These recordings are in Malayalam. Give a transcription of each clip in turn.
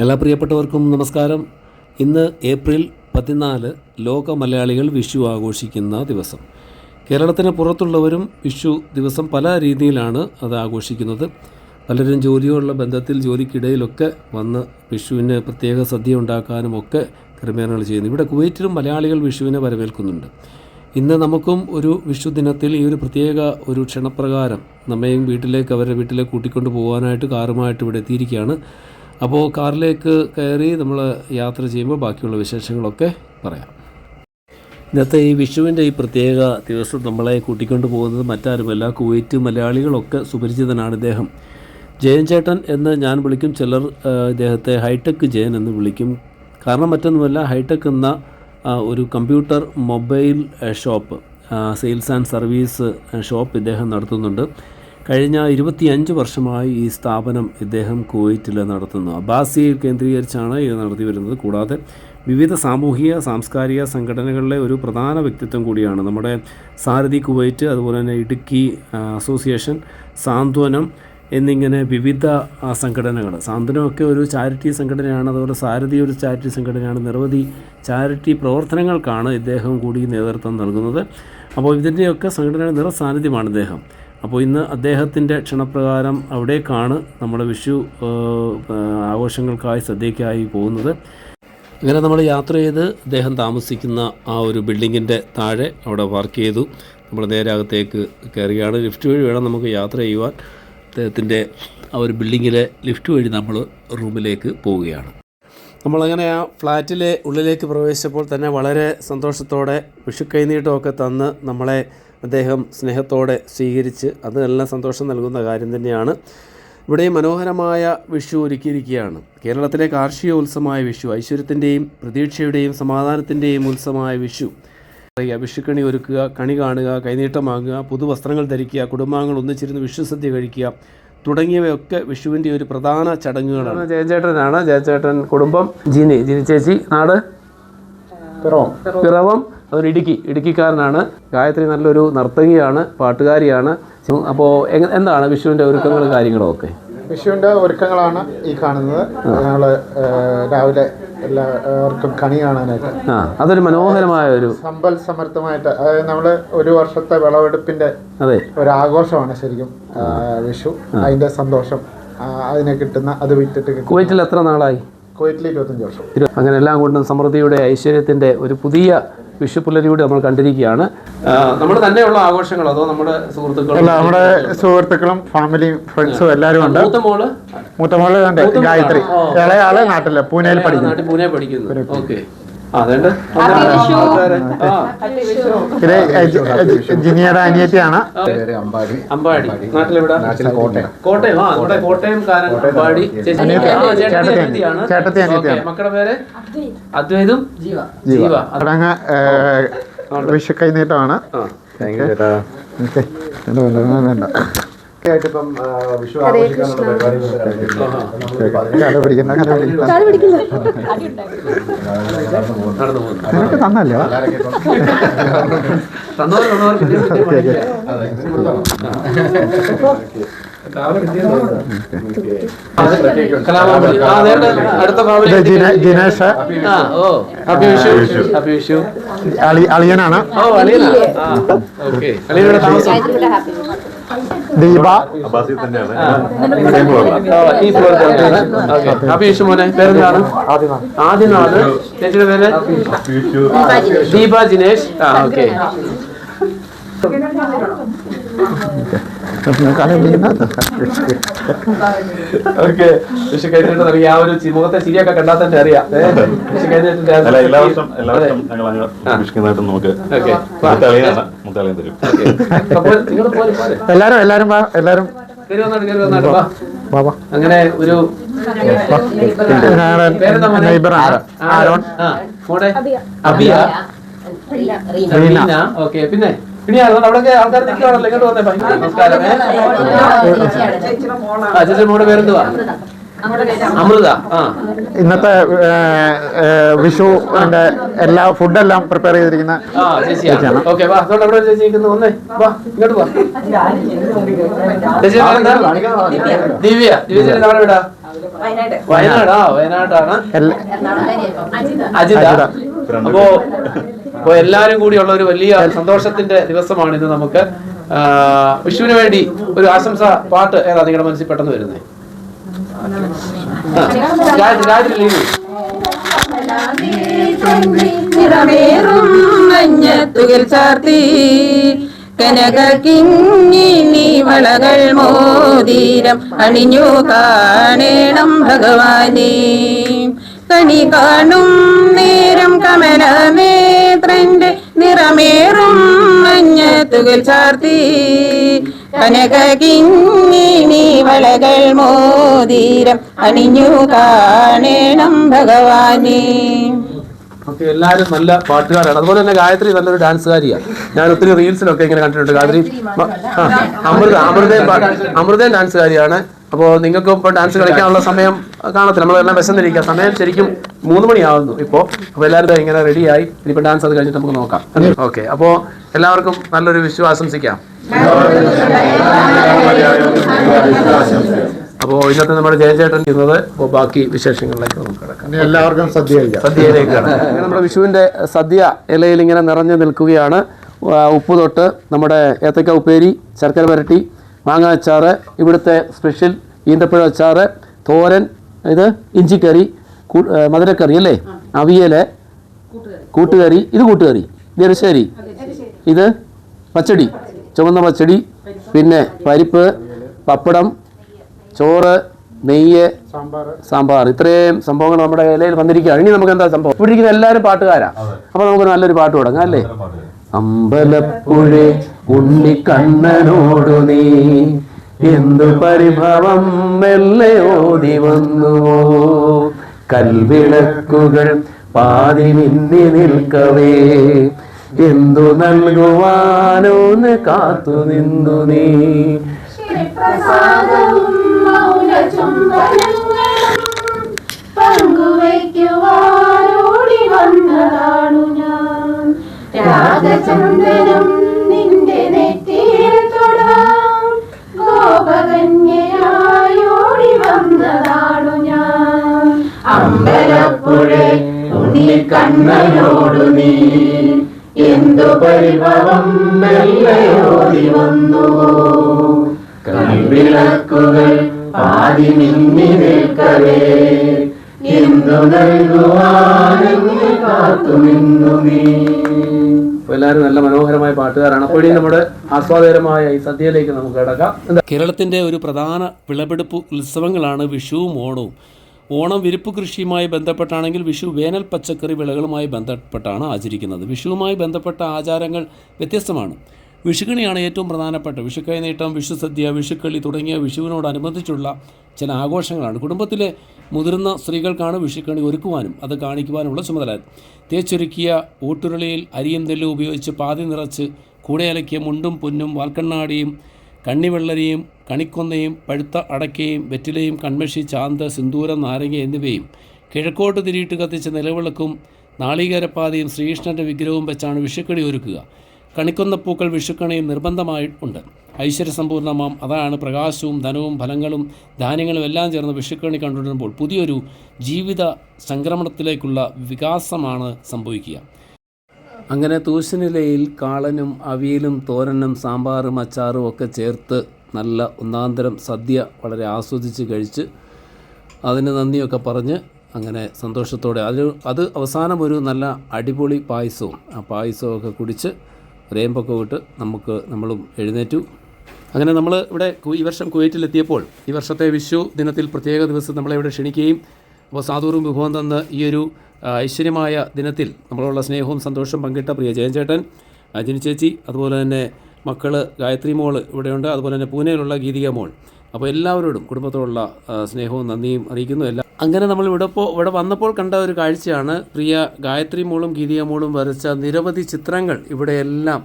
എല്ലാ പ്രിയപ്പെട്ടവർക്കും നമസ്കാരം. ഇന്ന് ഏപ്രിൽ പതിനാല് ലോക മലയാളികൾ വിഷു ആഘോഷിക്കുന്ന ദിവസം. കേരളത്തിന് പുറത്തുള്ളവരും വിഷു ദിവസം പല രീതിയിലാണ് അത് ആഘോഷിക്കുന്നത്. പലരും ജോലിയോടുള്ള ബന്ധത്തിൽ ജോലിക്കിടയിലൊക്കെ വന്ന് വിഷുവിന് പ്രത്യേക സദ്യ ഉണ്ടാക്കാനും ഒക്കെ ക്രമീകരണങ്ങൾ ചെയ്യുന്നു. ഇവിടെ കുവൈറ്റിലും മലയാളികൾ വിഷുവിനെ വരവേൽക്കുന്നുണ്ട്. ഇന്ന് നമുക്കും ഒരു വിഷു ദിനത്തിൽ ഈ ഒരു പ്രത്യേക ഒരു ക്ഷണപ്രകാരം നമ്മയും വീട്ടിലേക്ക് അവരുടെ വീട്ടിലേക്ക് കൂട്ടിക്കൊണ്ട് പോകാനായിട്ട് കാറുമായിട്ട് ഇവിടെ എത്തിയിരിക്കുകയാണ്. അപ്പോൾ കാറിലേക്ക് കയറി നമ്മൾ യാത്ര ചെയ്യുമ്പോൾ ബാക്കിയുള്ള വിശേഷങ്ങളൊക്കെ പറയാം. ഇന്നത്തെ ഈ വിഷുവിന്റെ ഈ പ്രത്യേക ദിവസം നമ്മളെ കൂട്ടിക്കൊണ്ട് പോകുന്നത് മറ്റാരുമല്ല കുവൈറ്റ് മലയാളികളൊക്കെ സുപരിചിതനാണ് ഇദ്ദേഹം. ജയൻ ചേട്ടൻ എന്ന് ഞാൻ വിളിക്കും ചിലർ ഇദ്ദേഹത്തെ ഹൈടെക് ജയൻ എന്ന് വിളിക്കും. കാരണം മറ്റൊന്നുമല്ല ഹൈടെക് എന്ന ഒരു computer mobile shop sales and service shop ഇദ്ദേഹം നടത്തുന്നുണ്ട്. കഴിഞ്ഞ ഇരുപത്തിയഞ്ച് വർഷമായി ഈ സ്ഥാപനം ഇദ്ദേഹം കുവൈറ്റിൽ നടത്തുന്നു. അബാസിയിൽ കേന്ദ്രീകരിച്ചാണ് ഇത് നടത്തി വരുന്നത്. കൂടാതെ വിവിധ സാമൂഹിക സാംസ്കാരിക സംഘടനകളിലെ ഒരു പ്രധാന വ്യക്തിത്വം കൂടിയാണ്. നമ്മുടെ സാരഥി കുവൈറ്റ് അതുപോലെ തന്നെ ഇടുക്കി അസോസിയേഷൻ സാന്ത്വനം എന്നിങ്ങനെ വിവിധ സംഘടനകൾ. സാന്ത്വനമൊക്കെ ഒരു ചാരിറ്റി സംഘടനയാണ്. അതുപോലെ സാരഥി ഒരു ചാരിറ്റി സംഘടനയാണ്. നിരവധി ചാരിറ്റി പ്രവർത്തനങ്ങൾക്കാണ് ഇദ്ദേഹം കൂടി നേതൃത്വം നൽകുന്നത്. അപ്പോൾ ഇതിന്റെയൊക്കെ സംഘടനയുടെ നിറ സാന്നിധ്യമാണ് ഇദ്ദേഹം. അപ്പോൾ ഇന്ന് അദ്ദേഹത്തിന്റെ ക്ഷണപ്രകാരം അവിടേക്കാണ് നമ്മുടെ വിഷു ആഘോഷങ്ങൾക്കായി ശ്രദ്ധയ്ക്കായി പോകുന്നത്. അങ്ങനെ നമ്മൾ യാത്ര ചെയ്ത് അദ്ദേഹം താമസിക്കുന്ന ആ ഒരു ബിൽഡിങ്ങിന്റെ താഴെ അവിടെ വർക്ക് ചെയ്തു. നമ്മൾ നേരെ അകത്തേക്ക് കയറുകയാണ്. ലിഫ്റ്റ് വഴി വേണം നമുക്ക് യാത്ര ചെയ്യുവാൻ. അദ്ദേഹത്തിന്റെ ആ ഒരു ബിൽഡിങ്ങിലെ ലിഫ്റ്റ് വഴി നമ്മൾ റൂമിലേക്ക് പോവുകയാണ്. നമ്മളങ്ങനെ ആ ഫ്ലാറ്റിലെ ഉള്ളിലേക്ക് പ്രവേശിച്ചപ്പോൾ തന്നെ വളരെ സന്തോഷത്തോടെ വിഷു കൈനീട്ടമൊക്കെ തന്ന് നമ്മളെ അദ്ദേഹം സ്നേഹത്തോടെ സ്വീകരിച്ച് അത് നല്ല സന്തോഷം നൽകുന്ന കാര്യം തന്നെയാണ്. ഇവിടെ മനോഹരമായ വിഷു ഒരുക്കിയിരിക്കുകയാണ്. കേരളത്തിലെ കാർഷിക ഉത്സവമായ വിഷു ഐശ്വര്യത്തിന്റെയും പ്രതീക്ഷയുടെയും സമാധാനത്തിന്റെയും ഉത്സവമായ വിഷു. വിഷുക്കണി ഒരുക്കുക കണി കാണുക കൈനീട്ടം വാങ്ങുക പുതുവസ്ത്രങ്ങൾ ധരിക്കുക കുടുംബാംഗങ്ങൾ ഒന്നിച്ചിരുന്ന് വിഷുസദ്യ കഴിക്കുക തുടങ്ങിയവയൊക്കെ വിഷുവിന്റെ ഒരു പ്രധാന ചടങ്ങുകളാണ്. ജയചേട്ടനാണ്. ജയചേട്ടൻ കുടുംബം ജിനി ജിനി ചേച്ചി നാട്? പിറവം. പിറവം. അതൊരു ഇടുക്കി ഇടുക്കിക്കാരനാണ്. ഗായത്രി നല്ലൊരു നർത്തകിയാണ് പാട്ടുകാരിയാണ്. അപ്പോൾ എന്താണ് വിഷുവിന്റെ ഒരുക്കങ്ങളും കാര്യങ്ങളും ഒക്കെ? വിഷുവിന്റെ ഒരുക്കങ്ങളാണ് ഈ കാണുന്നത്. ഞങ്ങൾ രാവിലെ എല്ലാവർക്കും കണി കാണാനായിട്ട്. ആ അതൊരു മനോഹരമായ ഒരു സമ്പൽ സമർത്ഥമായിട്ട് അതായത് നമ്മൾ ഒരു വർഷത്തെ വിളവെടുപ്പിന്റെ അതെ. ഒരു ആഘോഷമാണ് ശരിക്കും വിഷു. അതിന്റെ സന്തോഷം അതിനെ കിട്ടുന്ന അത് വിറ്റിട്ട് കുവൈറ്റിൽ എത്ര നാളായി? കുവൈറ്റിൽ ഇരുപത്തഞ്ച് വർഷം. അങ്ങനെ എല്ലാം കൊണ്ടും സമൃദ്ധിയുടെ ഐശ്വര്യത്തിന്റെ ഒരു പുതിയ വിഷുപ്പുലരിയൂടെ നമ്മൾ കണ്ടിരിക്കുകയാണ്. നമ്മൾ തന്നെയുള്ള ആഘോഷങ്ങൾ അതോ നമ്മുടെ സുഹൃത്തുക്കളും? നമ്മുടെ സുഹൃത്തുക്കളും ഫാമിലിയും ഫ്രണ്ട്സും എല്ലാവരും ഉണ്ട്. മൂത്ത മോൾ? മൂത്ത മോൾ ഉണ്ട് ഗായത്രി. ഇളയാൾ നാട്ടിൽ പൂനെയിൽ പഠിക്കുന്നു. പൂനെ പഠിക്കുന്നു. ഓക്കെ. ഇത് ജിനിയുടെ അനിയത്തിയാണ്. അമ്പാടി. നാട്ടിലെവിടെ? കോട്ടയം. കോട്ടയം. ആ നമ്മുടെ കോട്ടയംകാരൻ അമ്പാടി. ചേച്ചി അനിയത്തി. ആ, ചേട്ടത്തി അനിയത്തിയാണ്. മക്കളുടെ പേര്? അദ്വൈതും. ജീവ. ജീവ. വിഷു കൈനീട്ടമാണ് വേണ്ട. തന്നല്ലോ? ഫാമിലി ജിനേഷ് ഓ. അളിയനാണ്. ഓ അളിയനോട് താമസം. ദീപ ഈ ഫ്ലോർ മോനെ പേരെന്താണ് ആദ്യനാഥ് ചേച്ചിയുടെ പേര് ദീപ ജിനേഷ് ആ ഓക്കെ ഓക്കെ വിഷു കഴിഞ്ഞിട്ട് അറിയാം ആ ഒരു മുഖത്തെ ചിരിയൊക്കെ കണ്ടാൽ തന്നെ അറിയാം. വിഷു കഴിഞ്ഞിട്ട് എല്ലാ വർഷം എല്ലാ വർഷം ഞങ്ങൾ അങ്ങ് വിഷ്ണുനായിട്ട് നമുക്ക് എല്ലാരും എല്ലാരും എല്ലാരും. അങ്ങനെ ഒരു ആരോൺ? അബിയ. പിന്നെ? ആൾക്കാർ നിൽക്കുകയാണല്ലോ ഇങ്ങോട്ട് വന്നേ ഭയങ്കര ആ പേരെന്തുവാ അമൃത ആ ഇന്നത്തെ വിഷു എല്ലാ ഫുഡെല്ലാം പ്രിപ്പയർ ചെയ്തിരിക്കുന്ന ചേച്ചിയാണ് ഓക്കെ വാ ചേച്ചി നിൽക്കുന്നു വന്നേ വാ ഇങ്ങോട്ട് വാ ചേച്ചി പേരെന്താ ദിവ്യ ദിവ്യ ചേച്ചി അവിടെ വിടാ വയനാട് ആ വയനാടാണ് എല്ലാ അജിത അജിത. അപ്പോ അപ്പോ എല്ലാരും കൂടിയുള്ള ഒരു വലിയ സന്തോഷത്തിന്റെ ദിവസമാണ് ഇന്ന് നമുക്ക് വിഷുവിന് വേണ്ടി ഒരു ആശംസ പാട്ട് ഏതാ നിങ്ങളുടെ മനസ്സിൽ പെട്ടെന്ന് വരുന്നത് കനകിങ്ങിനി വളകൾ മോതിരം അണിഞ്ഞു കാണേണം ഭഗവാനേ. കണി കാണും നേരം കമലനേത്രന്റെ നിറമേറും മഞ്ഞ തുകൽ ചാർത്തി. കനക കിങ്ങിനി വളകൾ മോതിരം അണിഞ്ഞു കാണേണം ഭഗവാനെ. ഓക്കെ എല്ലാവരും നല്ല പാട്ടുകാരാണ്. അതുപോലെ തന്നെ ഗായത്രി നല്ലൊരു ഡാൻസുകാരിയാണ് ഞാൻ ഒത്തിരി റീൽസിലൊക്കെ ഇങ്ങനെ കണ്ടിട്ടുണ്ട്. ഗായത്രി അമൃത അമൃതയും അമൃതയും ഡാൻസുകാരിയാണ്. അപ്പോൾ നിങ്ങൾക്ക് ഇപ്പോൾ ഡാൻസ് കളിക്കാനുള്ള സമയം കാണത്തില്ല. നമ്മളെല്ലാം വിശന്നിരിക്കുക. സമയം ശരിക്കും മൂന്ന് മണിയാവുന്നു ഇപ്പോൾ അപ്പോൾ എല്ലാവരും ഇങ്ങനെ റെഡിയായി ഇനിയിപ്പോൾ ഡാൻസ് അത് കഴിഞ്ഞിട്ട് നമുക്ക് നോക്കാം. ഓക്കെ അപ്പോൾ എല്ലാവർക്കും നല്ലൊരു വിഷു ആശംസിക്കാം. അപ്പോൾ ഇന്നത്തെ നമ്മുടെ ജയചേട്ടൻ ചെയ്യുന്നത് അപ്പോൾ ബാക്കി വിശേഷങ്ങളിലേക്ക് നമുക്ക് കിടക്കാം. എല്ലാവർക്കും സദ്യ സദ്യയിലേക്ക് അങ്ങനെ നമ്മുടെ വിഷുവിന്റെ സദ്യ ഇലയിൽ ഇങ്ങനെ നിറഞ്ഞു നിൽക്കുകയാണ്. ഉപ്പ് തൊട്ട് നമ്മുടെ ഏത്തക്ക ഉപ്പേരി ശർക്കര പുരട്ടി മാങ്ങ അച്ചാറ് ഇവിടുത്തെ സ്പെഷ്യൽ ഈന്തപ്പഴ അച്ചാറ് തോരൻ ഇത് ഇഞ്ചിക്കറി മധുരക്കറി അല്ലേ? അവിയൽ കൂട്ടുകറി. ഇത് കൂട്ടുകറി ഇത് എരിശ്ശേരി ഇത് പച്ചടി ചുവന്ന പച്ചടി പിന്നെ പരിപ്പ് പപ്പടം ചോറ് നെയ്യ് സാമ്പാർ സാമ്പാർ. ഇത്രയും സംഭവങ്ങൾ നമ്മുടെ ഇലയിൽ വന്നിരിക്കുകയാണ്. ഇനി നമുക്ക് എന്താ സംഭവം? ഇവിടെ ഇരിക്കുന്ന എല്ലാവരും പാട്ടുകാരാണ് അപ്പോൾ നമുക്ക് നല്ലൊരു പാട്ട് തുടങ്ങാം അല്ലേ? അമ്പലപ്പുഴ ഉണ്ണിക്കണ്ണനോടു നീ എന്തു പരിഭവം മെല്ലെ ഓതി വന്നുവോ? കൽവിളക്കുകൾ പാതി മിന്നി നിൽക്കവേ. എന്തു നൽകുവാനോന്ന് കാത്തു നിന്നു നീ. പങ്കുവയ്ക്കുവാനോടി ഞാൻ. രാഗചന്ദനം ഉണ്ണിക്കണ്ണനോടു നീ എന്തു പരിഭവം മെല്ലയോടി വന്നു? കൺവിളക്കുകൾ പാതി മിന്നി നിൽക്കവേ. എന്തു നൽകുവാനെന്ന് കാത്തു നിന്നു നീ. എല്ലാവരും നല്ല മനോഹരമായ പാട്ടുകാരാണ്. അപ്പോൾ ഇനി നമ്മുടെ ആസ്വാദകരമായ ഈ സദ്യയിലേക്ക് നമുക്ക് കിടക്കാം. കേരളത്തിന്റെ ഒരു പ്രധാന വിളവെടുപ്പ് ഉത്സവങ്ങളാണ് വിഷുവും ഓണവും. ഓണം വിരിപ്പ് കൃഷിയുമായി ബന്ധപ്പെട്ടാണെങ്കിൽ വിഷു വേനൽ പച്ചക്കറി വിളകളുമായി ബന്ധപ്പെട്ടാണ് ആചരിക്കുന്നത്. വിഷുവുമായി ബന്ധപ്പെട്ട ആചാരങ്ങൾ വ്യത്യസ്തമാണ്. വിഷുക്കണിയാണ് ഏറ്റവും പ്രധാനപ്പെട്ട. വിഷുക്കൈ നീട്ടം വിഷുസദ്യ വിഷുക്കളി തുടങ്ങിയ വിഷുവിനോടനുബന്ധിച്ചുള്ള ചില ആഘോഷങ്ങളാണ്. കുടുംബത്തിലെ മുതിർന്ന സ്ത്രീകൾക്കാണ് വിഷുക്കണി ഒരുക്കുവാനും അത് കാണിക്കുവാനുമുള്ള ചുമതല. തേച്ചൊരുക്കിയ ഊട്ടുരുളിയിൽ അരിയും നെല്ലും ഉപയോഗിച്ച് പാതി നിറച്ച് കൂടെ അലക്കിയ മുണ്ടും പൊന്നും വാൽക്കണ്ണാടിയും കണ്ണിവെള്ളരിയും കണിക്കൊന്നയും പഴുത്ത അടക്കയും വെറ്റിലയും കൺമഷി ചാന്ത് സിന്ദൂരം നാരങ്ങ എന്നിവയും കിഴക്കോട്ട് തിരിയിട്ട് കത്തിച്ച നിലവിളക്കും നാളികേരപ്പാതയും ശ്രീകൃഷ്ണന്റെ വിഗ്രഹവും വെച്ചാണ് വിഷുക്കണി ഒരുക്കുക. കണിക്കൊന്നപ്പൂക്കൾ വിഷുക്കണിയിൽ നിർബന്ധമായി ഉണ്ട്. ഐശ്വര്യസമ്പൂർണമാം അതാണ് പ്രകാശവും ധനവും ഫലങ്ങളും ധാന്യങ്ങളും എല്ലാം ചേർന്ന് വിഷുക്കണി കണ്ടുവരുമ്പോൾ പുതിയൊരു ജീവിത സംക്രമണത്തിലേക്കുള്ള വികാസമാണ് സംഭവിക്കുക. അങ്ങനെ തൂശനിലയിൽ കാളനും അവിയലും തോരനും സാമ്പാറും അച്ചാറും ഒക്കെ ചേർത്ത് നല്ല ഒന്നാന്തരം സദ്യ വളരെ ആസ്വദിച്ച് കഴിച്ച് അതിന് നന്ദിയൊക്കെ പറഞ്ഞ് അങ്ങനെ സന്തോഷത്തോടെ അത് അത് അവസാനം ഒരു നല്ല അടിപൊളി പായസവും ആ പായസമൊക്കെ കുടിച്ച് രേമ്പൊക്കെ വിട്ട് നമുക്ക് നമ്മളും എഴുന്നേറ്റു. അങ്ങനെ നമ്മൾ ഇവിടെ ഈ വർഷം കുവൈറ്റിലെത്തിയപ്പോൾ ഈ വർഷത്തെ വിഷു ദിനത്തിൽ പ്രത്യേക ദിവസം നമ്മളെ ഇവിടെ ക്ഷണിക്കുകയും അപ്പോൾ സാധൂറും വിഭവം തന്ന് ഈ ഒരു ആ, ഐശ്വര്യമായ ദിനത്തിൽ നമ്മളോടുള്ള സ്നേഹവും സന്തോഷവും പങ്കിട്ട പ്രിയ ജയൻ ചേട്ടൻ അജിനി ചേച്ചി അതുപോലെ തന്നെ മക്കൾ ഗായത്രി മോൾ ഇവിടെയുണ്ട് അതുപോലെ തന്നെ പൂനെയിലുള്ള ഗീതിക മോൾ. അപ്പോൾ എല്ലാവരോടും കുടുംബത്തോടുള്ള സ്നേഹവും നന്ദിയും അറിയിക്കുന്നു. എല്ലാം അങ്ങനെ നമ്മൾ ഇവിടെ ഇപ്പോൾ ഇവിടെ വന്നപ്പോൾ കണ്ട ഒരു കാഴ്ചയാണ് പ്രിയ ഗായത്രി മോളും ഗീതിക മോളും വരച്ച നിരവധി ചിത്രങ്ങൾ ഇവിടെയെല്ലാം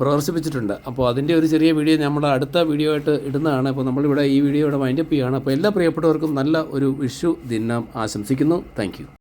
പ്രദർശിപ്പിച്ചിട്ടുണ്ട്. അപ്പോൾ അതിന്റെ ഒരു ചെറിയ വീഡിയോ നമ്മൾ അടുത്ത വീഡിയോ ആയിട്ട് ഇടുന്നതാണ്. അപ്പോൾ നമ്മളിവിടെ ഈ വീഡിയോ ഇവിടെ വൈൻഡപ്പ് ചെയ്യുകയാണ്. അപ്പോൾ എല്ലാ പ്രിയപ്പെട്ടവർക്കും നല്ല ഒരു വിഷു ദിനം ആശംസിക്കുന്നു. താങ്ക്